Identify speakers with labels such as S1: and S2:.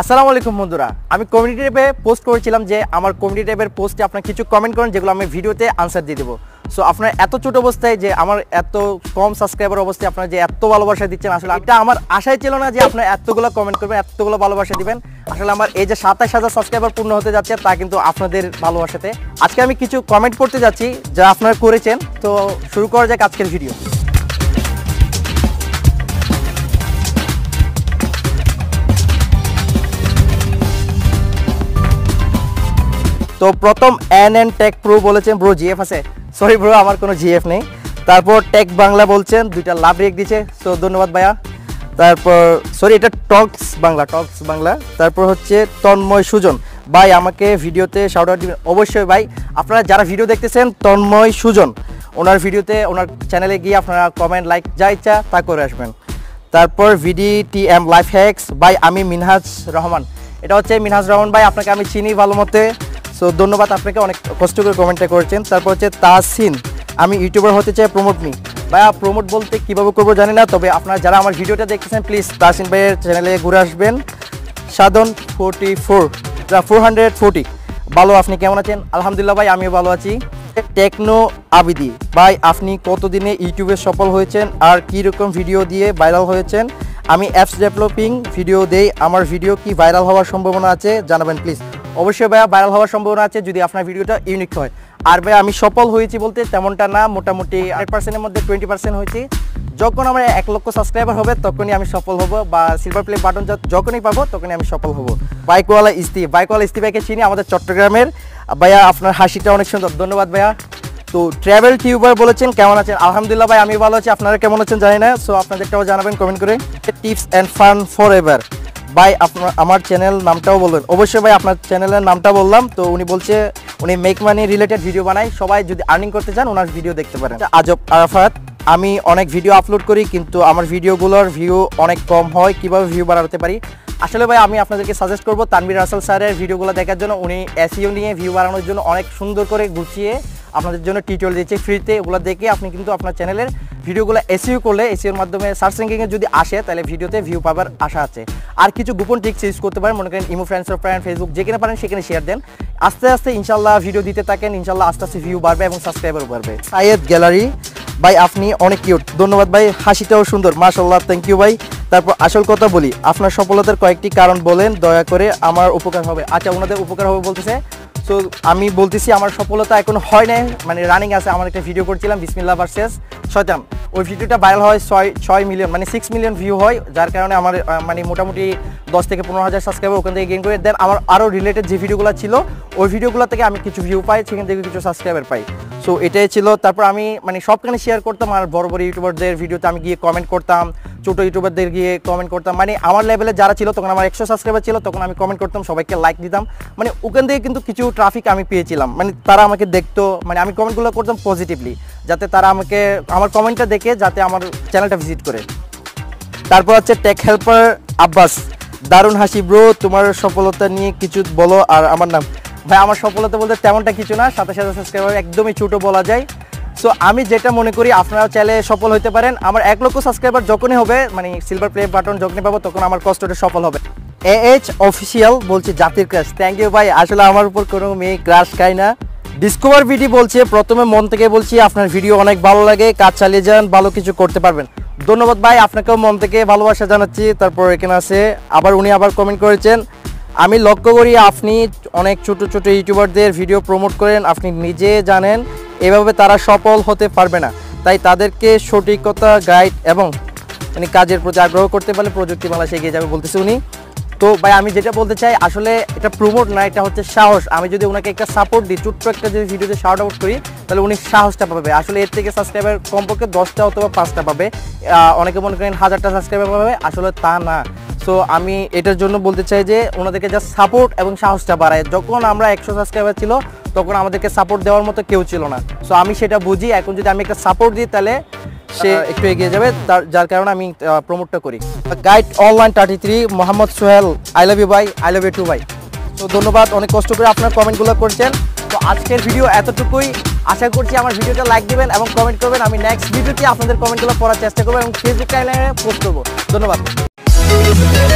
S1: আসসালামু আলাইকুম বন্ধুরা। আমি কমিউনিটি ট্যাবে পোস্ট করেছিলাম যে আমার কমিউনিটি ট্যাবের পোস্টে আপনারা কিছু কমেন্ট করেন যেগুলো আমি ভিডিওতে আনসার দিয়ে দেবো। সো আপনার এত ছোট অবস্থায় যে আমার এত কম সাবস্ক্রাইবার অবস্থায় আপনারা যে এত ভালোবাসা দিচ্ছেন, আসলে এটা আমার আশাই ছিল না যে আপনারা এতগুলো কমেন্ট করবেন, এতগুলো ভালোবাসা দিবেন। আসলে আমার এই যে সাতাশ হাজার সাবস্ক্রাইবার পূর্ণ হতে যাচ্ছে, তা কিন্তু আপনাদের ভালোবাসাতে। আজকে আমি কিছু কমেন্ট করতে যাচ্ছি, যা আপনারা করেছেন। তো, শুরু করা যাক আজকের ভিডিও তো প্রথম এন এন টেক প্রো বলেছেন ব্রো জিএফ আছে। সরি ব্রো আমার কোনো জিএফ নেই। তারপর টেক বাংলা বলছেন, দুইটা লাভ রেক দিচ্ছে সো ধন্যবাদ ভাইয়া। তারপর সরি এটা টক্স বাংলা টক্স বাংলা। তারপর হচ্ছে তন্ময় সুজন। ভাই, আমাকে ভিডিওতে শাউট আউট দিবেন। অবশ্যই ভাই, আপনারা যারা ভিডিও দেখতেছেন, তন্ময় সুজন, ওনার ভিডিওতে, ওনার চ্যানেলে গিয়ে আপনারা কমেন্ট লাইক যা ইচ্ছা তা করে আসবেন। তারপর V D T M life hacks ভাই, আমি মিনহাজ রহমান। এটা হচ্ছে মিনহাজ রহমান ভাই, আপনাকে আমি চিনি ভালো মতে। সো ধন্যবাদ আপনাকে, অনেক কষ্ট করে কমেন্টটা করেছেন। তারপর হচ্ছে তাসিন আমি ইউটিউবার হতে চাই প্রমোট মি ভাইয়া প্রমোট বলতে কীভাবে করব জানি না, তবে আপনারা যারা আমার ভিডিওটা দেখতেছেন প্লিজ তাসিন ভাইয়ের চ্যানেলে ঘুরে আসবেন। Sadhan forty four four hundred forty ভালো, আপনি কেমন আছেন? আলহামদুলিল্লাহ ভাই, আমিও ভালো আছি। টেকনো আবিদি, ভাই, আপনি কতদিনে ইউটিউবে সফল হয়েছেন আর কী রকম ভিডিও দিয়ে ভাইরাল হয়েছেন? আমি অ্যাপস ডেভেলপিং ভিডিও দেই, আমার ভিডিও কি ভাইরাল হওয়ার সম্ভাবনা আছে? জানাবেন প্লিজ অবশ্যই ভাইয়া ভাইরাল হওয়ার সম্ভাবনা আছে যদি আপনার ভিডিওটা ইউনিক হয়। আর ভাই আমি সফল হয়েছি বলতে তেমনটা না, মোটামুটি আট পার্সেন্টের মধ্যে টোয়েন্টি পার্সেন্ট হয়েছি। যখন আমার এক লক্ষ সাবস্ক্রাইবার হবে, তখনই আমি সফল হব বা সিলভার প্লে বাটন যখনই পাবো, তখনই আমি সফল হব। বাইকওয়ালা ইস্তি বাইকওয়ালা ইস্তি ভাইকে চিনি, আমাদের চট্টগ্রামের। ভাইয়া, আপনার হাসিটা অনেক সুন্দর। ধন্যবাদ ভাইয়া। তো ট্রাভেল টিউবার বলেছেন, কেমন আছেন? আলহামদুলিল্লাহ ভাই আমি ভালো আছি। আপনারা কেমন আছেন জানি না সো আপনাদেরটাও জানাবেন কমেন্ট করে। Tips and fun for ever ভাই, আপনার, আমার চ্যানেল নামটাও বলবেন। অবশ্যই ভাই, আপনার চ্যানেলের নামটা বললাম। তো উনি বলছে, উনি মেক মানি রিলেটেড ভিডিও বানায়। সবাই যদি আর্নিং করতে চান, ওনার ভিডিও দেখতে পারেন। আজব আরাফাত, আমি অনেক ভিডিও আপলোড করি, কিন্তু আমার ভিডিওগুলোর ভিউ অনেক কম হয়। কীভাবে ভিউ বাড়াতে পারি? আসলে ভাই, আমি আপনাদেরকে সাজেস্ট করব তানবির রাসেল স্যারের ভিডিওগুলো দেখার জন্য। উনি এসিও নিয়ে ভিউ বাড়ানোর জন্য অনেক সুন্দর করে গুছিয়ে আপনাদের জন্য টিউটোরিয়াল দিচ্ছে ফ্রিতে ওগুলো দেখে আপনি কিন্তু আপনার চ্যানেলের ভিডিওগুলো এসিও করলে এসিওর মাধ্যমে সার্চ র্যাঙ্কিংয়ে যদি আসে, তাহলে ভিডিওতে ভিউ পাবার আশা আছে। আর কিছু গোপন টিক্স ইউজ করতে পারেন, মনে করেন ইমো ফ্রেন্ডস ফ্রেন্ড ফেসবুক যেখানে পারেন সেখানে শেয়ার দেন। আস্তে আস্তে ইনশাল্লাহ ভিডিও দিতে থাকেন ইনশাল্লাহ আস্তে আস্তে ভিউ বাড়বে এবং সাবস্ক্রাইবার বাড়বে। সাইয়েদ গ্যালারি, ভাই আপনি অনেক কিউট ধন্যবাদ ভাই, হাসিটাও সুন্দর মাশাল্লাহ থ্যাংক ইউ ভাই। তারপর আসল কথা বলি, আপনার সফলতার কয়েকটি কারণ বলেন, দয়া করে আমার উপকার হবে। আচ্ছা ওনাদের উপকার হবে বলতেছে সো আমি বলতেছি আমার সফলতা এখনও হয় নাই। মানে রানিং আছে, আমার একটা ভিডিও করছিলাম বিসমিল্লা ভার্সেস শয়তান। ওই ভিডিওটা ভাইরাল হয় ছয় ছয় মিলিয়ন মানে সিক্স মিলিয়ন ভিউ হয়, যার কারণে আমার মানে মোটামুটি দশ থেকে পনেরো হাজার সাবস্ক্রাইবার ওখান থেকে গেইন করে দেন আমার আরও রিলেটেড যে ভিডিওগুলো ছিল, ওই ভিডিওগুলো থেকে আমি কিছু ভিউ পাই, সেখান থেকে কিছু সাবস্ক্রাইবার পাই। সো এটাই ছিল। তারপর আমি মানে সবখানে শেয়ার করতাম, আর বড় বড় ইউটিউবারদের ভিডিওতে আমি গিয়ে কমেন্ট করতাম। ছোটো ইউটিউবারদের গিয়ে কমেন্ট করতাম। মানে আমার লেভেলে যারা ছিল, তখন আমার একশো সাবস্ক্রাইবার ছিল, তখন আমি কমেন্ট করতাম, সবাইকে লাইক দিতাম। মানে ওখান থেকে কিন্তু কিছু ট্রাফিক আমি পেয়েছিলাম। মানে তারা আমাকে দেখতো মানে আমি কমেন্টগুলো করতাম পজিটিভলি যাতে তারা আমাকে, আমার কমেন্টটা দেখে যাতে আমার চ্যানেলটা ভিজিট করে। তারপর হচ্ছে টেক হেল্পার আব্বাস। দারুণ হাসি ব্রো তোমার সফলতা নিয়ে কিছু বলো, আর আমার নাম। ভাই, আমার সফলতা বলতে তেমনটা কিছু না সাথে সাথে সাবস্ক্রাইবার একদমই ছোটো বলা যায়। সো আমি যেটা মনে করি আপনারাও চাইলে সফল হতে পারেন। আমার এক লক্ষ সাবস্ক্রাইবার যখনই হবে মানে সিলভার প্লে বাটন যখনই পাবো, তখন আমার কষ্টটা সফল হবে। এ এইচ অফিসিয়াল বলছে, জাতির ক্রাশ থ্যাংক ইউ ভাই। আসলে আমার উপর কোনো মেয়ে ক্রাশ খায় না। ডিসকভার ভিডি বলছে, প্রথমে মন থেকে বলছি, আপনার ভিডিও অনেক ভালো লাগে, কাজ চালিয়ে যান, ভালো কিছু করতে পারবেন। ধন্যবাদ, ভাই। আপনাকেও মন থেকে ভালোবাসা জানাচ্ছি। তারপর এখানে আছে, আবার উনি আবার কমেন্ট করেছেন আমি লক্ষ্য করি আপনি অনেক ছোট ছোট ইউটিউবারদের ভিডিও প্রমোট করেন, আপনি নিজে জানেন, এভাবে তারা সফল হতে পারবে না। তাই তাদেরকে সঠিকতা গাইড এবং মানে কাজের প্রতি আগ্রহ করতে পারলে প্রযুক্তি বাংলা এগিয়ে যাবে বলতেছে উনি। তো ভাই, আমি যেটা বলতে চাই, আসলে এটা প্রমোট না, এটা হচ্ছে সাহস। আমি যদি ওনাকে একটা সাপোর্ট দিই, ছোট্ট একটা যদি ভিডিওতে শাউট আউট করি, তাহলে উনি সাহসটা পাবে। আসলে এর থেকে সাবস্ক্রাইবার কমপক্ষে দশটা অথবা পাঁচটা পাবে। অনেকে মনে করেন হাজারটা সাবস্ক্রাইবার পাবে। আসলে তা না। সো আমি এটার জন্য বলতে চাই যে ওনাদেরকে জাস্ট সাপোর্ট এবং সাহসটা বাড়ায়। যখন আমরা একশো সাবস্ক্রাইবার ছিল তখন আমাদেরকে সাপোর্ট দেওয়ার মতো কেউ ছিল না। সো আমি সেটা বুঝি এখন যদি আমি একটা সাপোর্ট দিই তাহলে সে একটু এগিয়ে যাবে। তার যার কারণে আমি প্রমোটটা করি। Guide online thirty three Mohammad Sohel I love you ভাই আই লাভ ইউ টু ভাই তো ধন্যবাদ অনেক কষ্ট করে আপনার কমেন্টগুলো করছেন। তো আজকের ভিডিও এতটুকুই। আশা করছি আমার ভিডিওটা লাইক দিবেন এবং কমেন্ট করবেন। আমি নেক্সট ভিডিওতে আপনাদের কমেন্টগুলো পড়ার চেষ্টা করব এবং ফেসবুক টাইমলাইনে পোস্ট করব। ধন্যবাদ। Thank you.